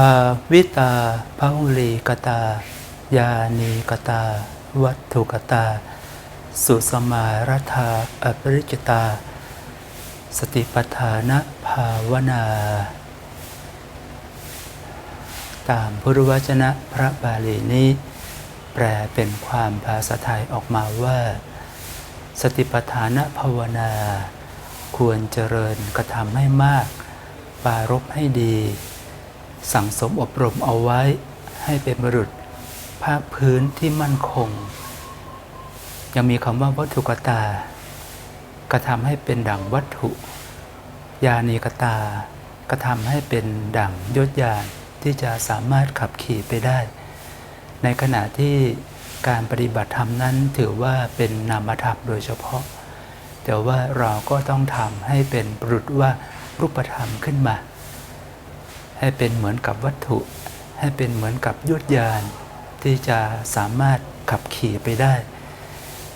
าวิตาภาหุลีกตา ยานีกตา วัตถุกตา สุสมารธาอปริจตา สติปัฏฐานะภาวนา ตามพุทธวจนะพระบาลีนี้ แปลเป็นความภาษาไทยออกมาว่า สติปัฏฐานะภาวนา ควรเจริญกระทำให้มากปรารบให้ดี สั่งสมอบรมเอาไว้ให้เป็นบรุษภาคพื้นที่มั่นคง ยังมีคำว่าวัตถุกตากระทำให้เป็นดั่งวัตถุ ยานีกตากระทำให้เป็นดั่งยศยานที่จะสามารถขับขี่ไปได้ ในขณะที่การปฏิบัติธรรมนั้นถือว่าเป็นนามธรรมโดยเฉพาะ แต่ว่าเราก็ต้องทำให้เป็นปรุษว่ารูปธรรมขึ้นมา ให้เป็นเหมือนกับวัตถุ ให้เป็นเหมือนกับยุทธยาน ที่จะสามารถขับขี่ไปได้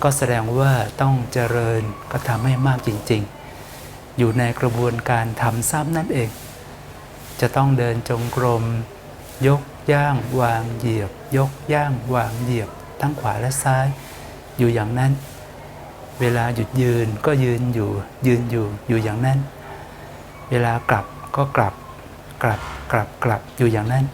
ก็แสดงว่าต้องเจริญก็ทำให้มากจริง ๆ อยู่ในกระบวนการทำซ้ำนั่นเอง จะต้องเดินจงกรม ยกย่างวางเหยียบ ยกย่างวางเหยียบ ทั้งขวาและซ้าย อยู่อย่างนั้น เวลาหยุดยืนก็ยืนอยู่ยืนอยู่อยู่อย่างนั้น เวลากลับก็กลับ กลับกลับกลับอยู่อย่างนั้น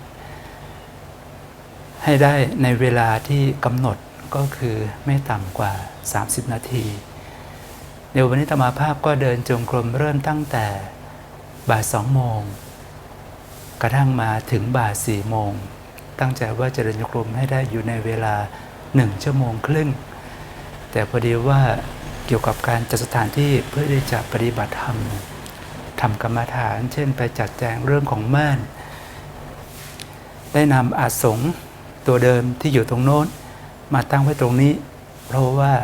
ให้ได้ในเวลาที่กำหนดก็คือไม่ต่ำกว่า 30 นาทีในวันนี้ธรรมาภาพก็เดินจงกรมเริ่มตั้งแต่บ่ายสองโมง กระทั่งมาถึงบ่ายสี่โมง ตั้งใจว่าจะเดินจงกรมให้ได้อยู่ในเวลาหนึ่งชั่วโมงครึ่ง แต่พอดีว่าเกี่ยวกับการจัดสถานที่เพื่อที่จะปฏิบัติธรรม ทำกรรมฐาน เช่นไปจัดแจงเรื่องของม่าน ได้นำอาสงตัวเดิมที่อยู่ตรงโน้น มาตั้งไว้ตรงนี้ เพราะว่า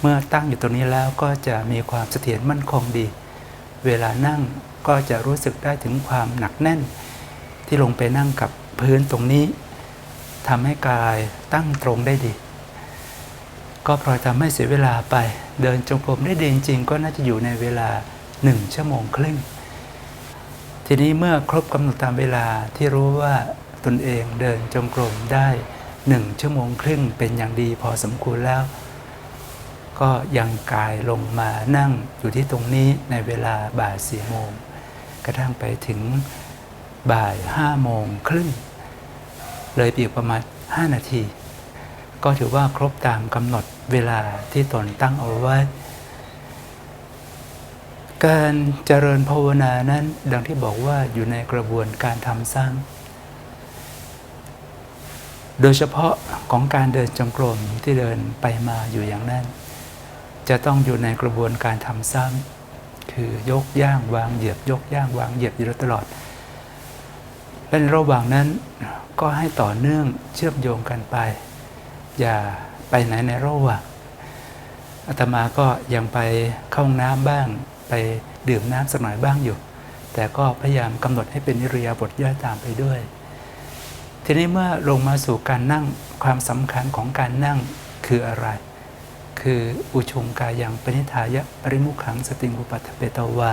เมื่อตั้งอยู่ตรงนี้แล้วก็จะมีความเสถียรมั่นคงดี เวลานั่งก็จะรู้สึกได้ถึงความหนักแน่น ที่ลงไปนั่งกับพื้นตรงนี้ทำให้กายตั้งตรงได้ดี ก็พลอยทำให้เสียเวลาไป เดินจงกรมได้ดีจริงๆก็น่าจะอยู่ในเวลา หนึ่งชั่วโมงครึ่ง ทีนี้เมื่อครบกำหนดตามเวลาที่รู้ว่าตนเองเดินจงกรมได้หนึ่งชั่วโมงครึ่งเป็นอย่างดีพอสมควรแล้ว ก็ยังกายลงมานั่งอยู่ที่ตรงนี้ในเวลาบ่ายสี่โมงกระทั่งไปถึงบ่ายห้าโมงครึ่งเลยไปอีกประมาณ 5 นาที ก็ถือว่าครบตามกำหนดเวลาที่ตนตั้งเอาไว้ การเจริญภาวนานั้น ดังที่บอกว่าอยู่ในกระบวนการทำสร้างโดยเฉพาะของการเดินจงกรมที่เดินไปมาอยู่อย่างนั้น จะต้องอยู่ในกระบวนการทำซ้ำคือยกย่างวางเหยียบยกย่างวางเหยียบอยู่ตลอดและในระหว่างนั้นก็ให้ต่อเนื่องเชื่อมโยงกันไป อย่าไปไหนในระหว่างอาตมาก็ยังไปเข้าห้องน้ำบ้าง ไปดื่มน้ำสักหน่อยบ้างอยู่ แต่ก็พยายามกำหนดให้เป็นนิริยาบทย่อยตามไปด้วย ทีนี้เมื่อลงมาสู่การนั่งความสำคัญของการนั่งคืออะไร คืออุชงกายังปนิทายะปริมุขังสติงอุปัฏฐเปตวา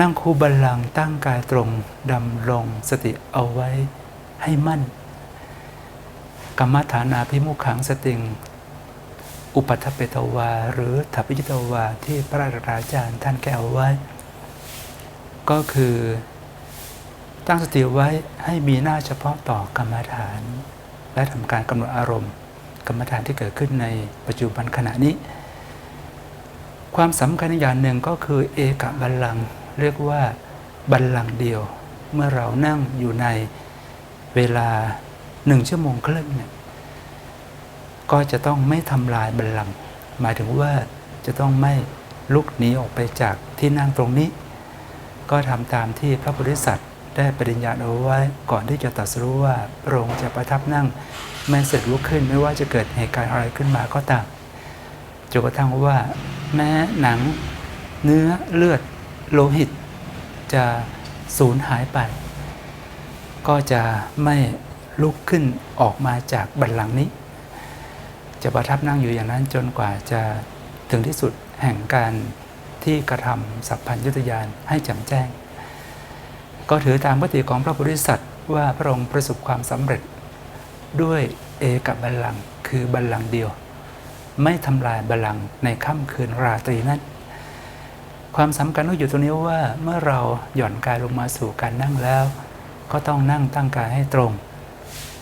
นั่งคูบัลลังตั้งกายตรงดำรงสติเอาไว้ให้มั่นกรรมฐานาพิมุขังสติง อุปัฏฐเปตวา หรือถัพพิจิตวาที่พระราชาจารย์ท่านแก้วไว้ ก็คือตั้งสติไว้ให้มีหน้าเฉพาะต่อกรรมฐาน และทำการกำหนดอารมณ์ กรรมฐานที่เกิดขึ้นในปัจจุบันขณะนี้ ความสำคัญอย่างหนึ่งก็คือเอกบัลลังเรียกว่าบัลลังเดียว เมื่อเรานั่งอยู่ในเวลาหนึ่งชั่วโมงครึ่งเนี่ย ก็จะต้องไม่ทำลายบัลลังก์หมายถึงว่าจะต้องไม่ลุกหนีออกไปจากที่นั่งตรงนี้ ก็ทำตามที่พระโพธิสัตว์ได้ปริญญาเอาไว้ก่อนที่จะตรัสรู้ว่าพระองค์จะประทับนั่งแม้เสร็จลุกขึ้นไม่ว่าจะเกิดเหตุการณ์อะไรขึ้นมาก็ตามจนกระทั่งว่า แม้หนังเนื้อเลือดโลหิต จะสูญหายไป ก็จะไม่ลุกขึ้นออกมาจากบัลลังก์นี้ จะประทับนั่งอยู่อย่างนั้นจนกว่าจะถึงที่สุดแห่งการที่กระทำสัพพัญญุตยานให้แจ่มแจ้ง ก็ถือตามปฏิของพระโพธิสัตว์ว่าพระองค์ประสบความสำเร็จ ด้วยเอกับบัลลังก์คือบัลลังก์เดียว ไม่ทำลายบัลลังก์ในค่ำคืนราตรีนั้น ความสำคัญก็อยู่ตรงนี้ว่าเมื่อเราหย่อนกายลงมาสู่การนั่งแล้ว ก็ต้องนั่งตั้งกายให้ตรง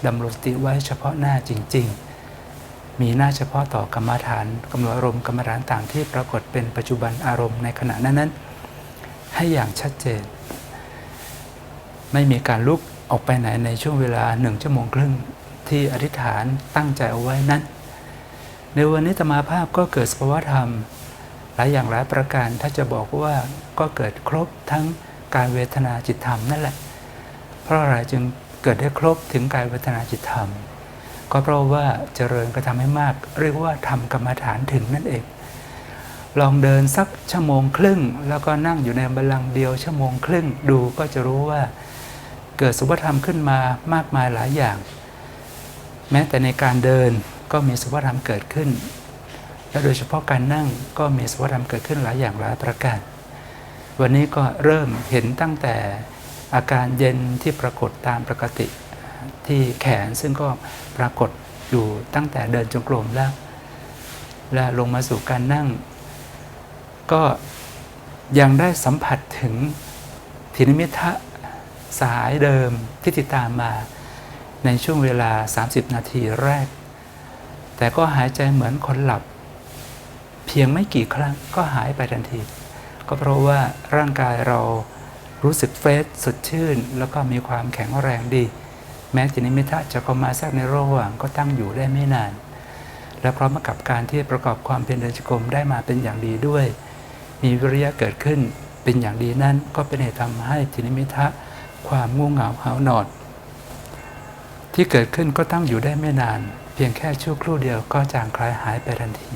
ดำรงสติไว้เฉพาะหน้าจริง ๆ มีหน้าเฉพาะต่อกรรมฐานกำหนดอารมณ์กรรมฐานต่างที่ปรากฏเป็นปัจจุบันอารมณ์ในขณะนั้นๆให้อย่างชัดเจน ไม่มีการลุกออกไปไหนในช่วงเวลาหนึ่งชั่วโมงครึ่งที่อธิษฐานตั้งใจเอาไว้นั้น ในวันนี้ตมาภาพก็เกิดสภาวธรรม หลายอย่างหลายประการถ้าจะบอกว่าก็เกิดครบทั้งการเวทนาจิตธรรมนั่นแหละ เพราะอะไรจึงเกิดได้ครบถึงกายเวทนาจิตธรรม ก็เพราะว่าเจริญกระทำให้มาก เรียกว่าทำกรรมฐานถึงนั่นเอง ลองเดินสักชั่วโมงครึ่ง แล้วก็นั่งอยู่ในบัลลังก์เดียวชั่วโมงครึ่งดูก็จะรู้ว่า เกิดสุภธรรมขึ้นมามากมายหลายอย่าง แม้แต่ในการเดินก็มีสุภธรรมเกิดขึ้น และโดยเฉพาะการนั่งก็มีสุภธรรมเกิดขึ้นหลายอย่างหลายประการ วันนี้ก็เริ่มเห็นตั้งแต่อาการเย็นที่ปรากฏตามปกติ ที่แขนซึ่งก็ปรากฏอยู่ตั้งแต่เดินจงกรมแล้ว และลงมาสู่การนั่ง ก็ยังได้สัมผัสถึงทินิมิทะสายเดิมที่ติดตามมาในช่วงเวลา 30 นาทีแรก แต่ก็หายใจเหมือนคนหลับ เพียงไม่กี่ครั้งก็หายไปทันที ก็เพราะว่าร่างกายเรารู้สึกเฟสสดชื่น แล้วก็มีความแข็งแรงดี แม้จินิมิทะจะเข้ามาแทรกในระหว่างก็ตั้งอยู่ได้ไม่นาน และพร้อมกับการที่ประกอบความเป็นเดินจกรมได้มาเป็นอย่างดีด้วย มีวิริยะเกิดขึ้นเป็นอย่างดีนั่นก็เป็นเหตุทำให้จินิมิทะความง่วงเหงาหานอนที่เกิดขึ้นก็ตั้งอยู่ได้ไม่นาน เพียงแค่ชั่วครู่เดียวก็จางคลายหายไปทันที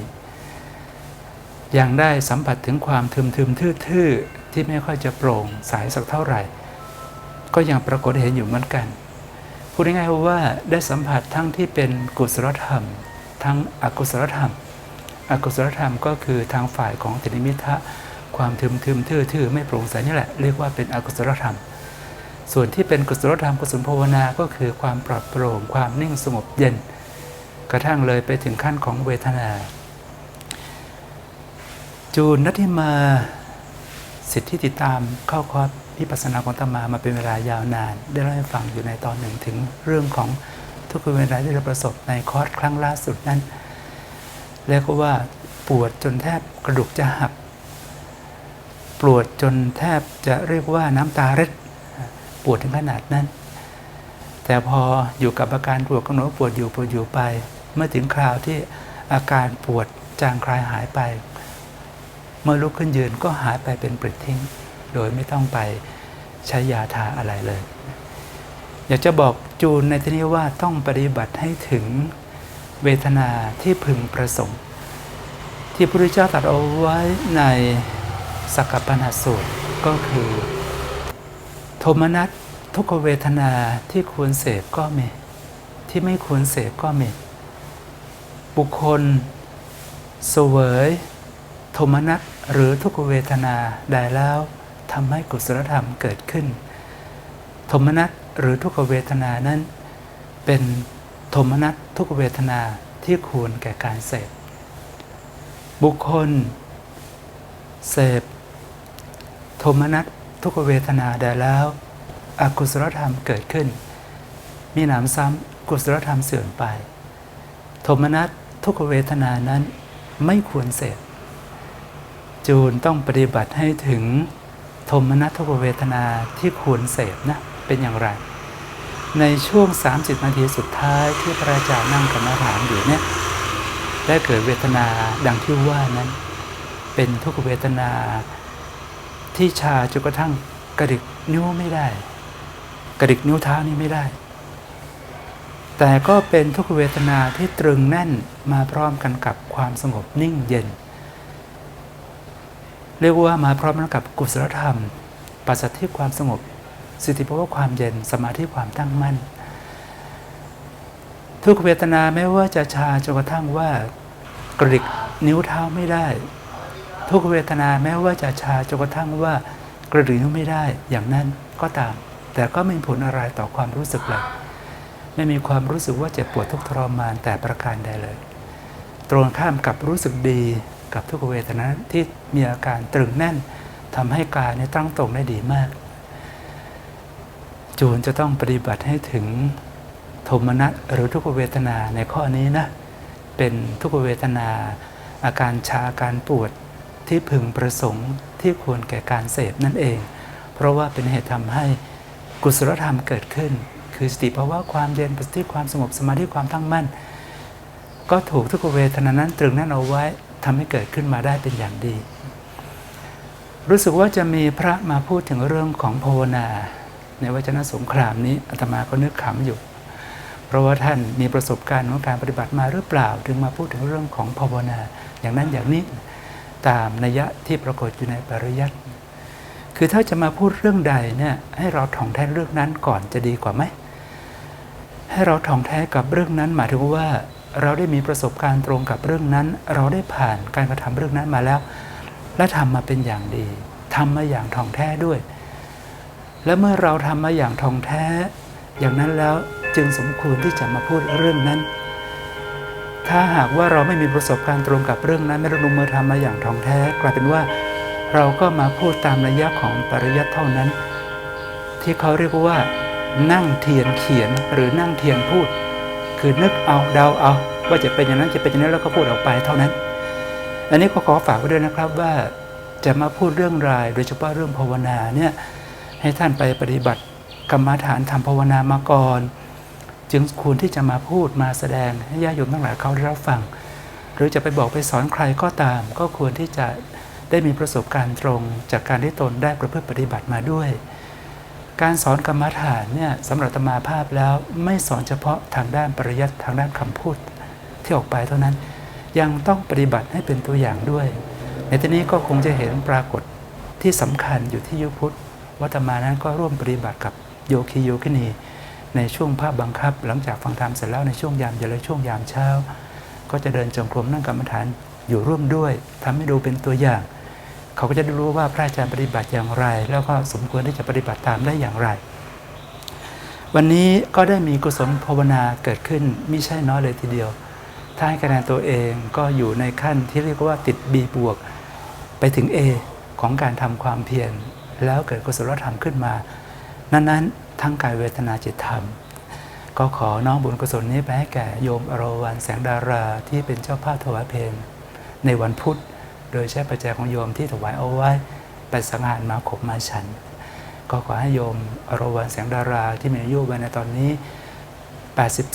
ยังได้สัมผัสถึงความทึมทึมทื่อๆที่ไม่ค่อยจะโปร่งสายสักเท่าไหร่ ก็ยังปรากฏเห็นอยู่เหมือนกัน พูดง่ายๆว่าได้สัมผัสทั้งที่เป็นกุศลธรรม ทั้งอกุศลธรรม อกุศลธรรมก็คือทางฝ่ายของตินิมิทะความทึมทึมทื่อๆไม่โปร่งใสนี่แหละเรียกว่าเป็นอกุศลธรรม ส่วนที่เป็นกุศลธรรมกุศลภาวนาก็คือความปลอดโปร่งความนิ่งสงบเย็น กระทั่งเลยไปถึงขั้นของเวทนา จูนนัทธิมาสิทธิติดตามเข้าคอร์ส พิปัสสนาของตมามาเป็นเวลายาวนาน ได้เล่าให้ฟังอยู่ในตอนหนึ่งถึงเรื่องของทุกขเวทนาที่เราประสบในคอร์สครั้งล่าสุดนั้นแล้วก็ว่าปวดจนแทบกระดูกจะหักปวดจนแทบจะเรียกว่าน้ำตาเร็ดปวดถึงขนาดนั้น แต่พออยู่กับอาการปวดก็หนปวดอยู่ปวดอยู่ไป เมื่อถึงคราวที่อาการปวดจางคลายหายไป เมื่อลุกขึ้นยืนก็หายไปเป็นปลิดทิ้ง โดยไม่ต้องไปใช้ยาทาอะไรเลย อยากจะบอกจูนในที่นี้ว่าต้องปฏิบัติให้ถึงเวทนาที่พึงประสงค์ ที่พระพุทธเจ้าตรัสเอาไว้ในสักกปัญหสูตรก็คือ โทมนัสทุกเวทนาที่ควรเสพก็มี ที่ไม่ควรเสพก็มี บุคคลเสวยโทมนัสหรือทุกเวทนาได้แล้ว ทำให้กุศลธรรมเกิดขึ้น โทมนัสหรือทุกขเวทนานั้น เป็นโทมนัสทุกขเวทนาที่ควรแก่การเสพ บุคคล เสพ โทมนัสทุกขเวทนาได้แล้ว อกุศลธรรมเกิดขึ้น มีหนามซ้ำกุศลธรรมเสื่อมไป โทมนัสทุกขเวทนานั้นไม่ควรเสพจูนต้องปฏิบัติให้ถึง ทมนัสทุกเวทนาที่ควรเสพนะเป็นอย่างไร ในช่วง 30 นาทีสุดท้ายที่พระอาจารย์นั่งกรรมฐานอยู่เนี่ยได้เกิดเวทนาดังที่ว่านั้น เป็นทุกเวทนาที่ชาจนกระทั่งกระดิกนิ้วไม่ได้ กระดิกนิ้วเท้านี่ไม่ได้ แต่ก็เป็นทุกเวทนาที่ตรึงแน่นมาพร้อมกันกับความสงบนิ่งเย็น เรียกว่ามาพร้อมกับกุศลธรรมปัสสัทธิความสงบสิทธิภาวะความเย็นสมาธิความตั้งมั่น ทุกเวทนาแม้ว่าจะชาจนกระทั่งว่ากระดิกนิ้วเท้าไม่ได้ ทุกเวทนาแม้ว่าจะชาจนกระทั่งว่ากระดือนิ้วไม่ได้อย่างนั้นก็ตาม แต่ก็ไม่มีผลอะไรต่อความรู้สึกเลยไม่มีความรู้สึกว่าเจ็บปวดทุกข์ทรมานแต่ประการใดเลย ตรงข้ามกับรู้สึกดี กับทุกเวทนาที่มีอาการตรึงแน่นทำให้กายเนี่ยตั้งตรงได้ดีมาก จูนจะต้องปฏิบัติให้ถึงโทมนัสหรือทุกเวทนาในข้อนี้นะเป็นทุกเวทนา อาการชาอาการปวดที่พึงประสงค์ที่ควรแก่การเสพนั่นเอง เพราะว่าเป็นเหตุทำให้กุศลธรรมเกิดขึ้น คือสติภาวะความเย็นปสติความสงบสมาธิความตั้งมั่น ก็ถูกทุกเวทนานั้นตรึงแน่นเอาไว้ ทำให้เกิดขึ้นมาได้เป็นอย่างดี รู้สึกว่าจะมีพระมาพูดถึงเรื่องของภาวนา ในวจนะสงครามนี้อาตมาก็นึกขำอยู่ เพราะว่าท่านมีประสบการณ์ของการปฏิบัติมาหรือเปล่า ถึงมาพูดถึงเรื่องของภาวนา อย่างนั้นอย่างนี้ตามนัยยะที่ปรากฏอยู่ในปริยัติคือถ้าจะมาพูดเรื่องใดเนี่ยให้เราท่องแท้เรื่องนั้นก่อนจะดีกว่าไหมให้เราท่องแท้กับเรื่องนั้นหมายถึงว่า เราได้มีประสบการณ์ตรงกับเรื่องนั้น เราได้ผ่านการกระทำเรื่องนั้นมาแล้ว และทำมาเป็นอย่างดีทำมาอย่างท่องแท้ด้วย และเมื่อเราทำมาอย่างท่องแท้ อย่างนั้นแล้วจึงสมควรที่จะมาพูดเรื่องนั้น ถ้าหากว่าเราไม่มีประสบการณ์ตรงกับเรื่องนั้น ไม่ได้ลงมือทำมาอย่างท่องแท้ กลายเป็นว่าเราก็มาพูดตามระยะของปริยัติเท่านั้น ที่เขาเรียกว่า นั่งเทียนเขียนหรือนั่งเทียนพูด คือนึกเอาเดาเอา ว่าจะเป็นอย่างนั้นจะเป็นอย่างนั้นแล้วก็พูดออกไปเท่านั้น อันนี้ก็ขอฝากไว้ด้วยนะครับว่าจะมาพูดเรื่องราย โดยเฉพาะเรื่องภาวนาเนี่ยให้ท่านไปปฏิบัติกรรมฐานทำภาวนามาก่อน จึงควรที่จะมาพูดมาแสดงให้ญาติโยมทั้งหลายเขาได้รับฟัง หรือจะไปบอกไปสอนใครก็ตาม ก็ควรที่จะได้มีประสบการณ์ตรง จากการที่ตนได้ประพฤติปฏิบัติมาด้วย การสอนกรรมฐานเนี่ยสำหรับอาตมาภาพแล้วไม่สอนเฉพาะทางด้านปริยัติทางด้านคำพูดที่ออกไปเท่านั้น ยังต้องปฏิบัติให้เป็นตัวอย่างด้วย ในที่นี้ก็คงจะเห็นปรากฏที่สำคัญอยู่ที่ยุพุทธวัตมานั้นก็ร่วมปฏิบัติกับโยคีโยคินี ในช่วงภาพบังคับ หลังจากฟังธรรมเสร็จแล้วในช่วงยามเย็นและช่วงยามเช้า ก็จะเดินจงกรมนั่งกรรมฐานอยู่ร่วมด้วยทำให้ดูเป็นตัวอย่าง เขาก็จะได้รู้ว่าพระอาจารย์ปฏิบัติอย่างไร แล้วก็สมควรที่จะปฏิบัติตามได้อย่างไร วันนี้ก็ได้มีกุศลภาวนาเกิดขึ้นไม่ใช่น้อยเลยทีเดียว ถ้าให้คะแนนตัวเองก็อยู่ในขั้นที่เรียกว่าติด B บวก ไปถึง A ของการทำความเพียรแล้วเกิดกุศลธรรมขึ้นมา นั้นๆ ทั้งกายเวทนาจิตธรรม ก็ขอน้องบุญกุศลนี้ไปให้แก่โยมอรวรรณแสงดาราที่เป็นเจ้าภาพถวายเพลงในวันพุธ โดยใช้ปัจจัยของโยมที่ถวายเอาไว้ไปสังหารมาขบมาฉัน ก็ขอให้โยมอรวรรณแสงดาราที่มีอายุวันในตอนนี้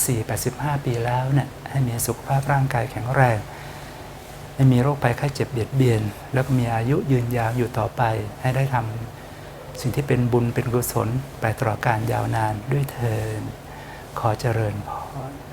84-85 ปีแล้วเนี่ยให้มีสุขภาพร่างกายแข็งแรง ไม่มีโรคภัยไข้เจ็บเบียดเบียน แล้วก็มีอายุยืนยาวอยู่ต่อไป ให้ได้ทำสิ่งที่เป็นบุญเป็นกุศลไปตลอดการยาวนานด้วยเทินขอเจริญพร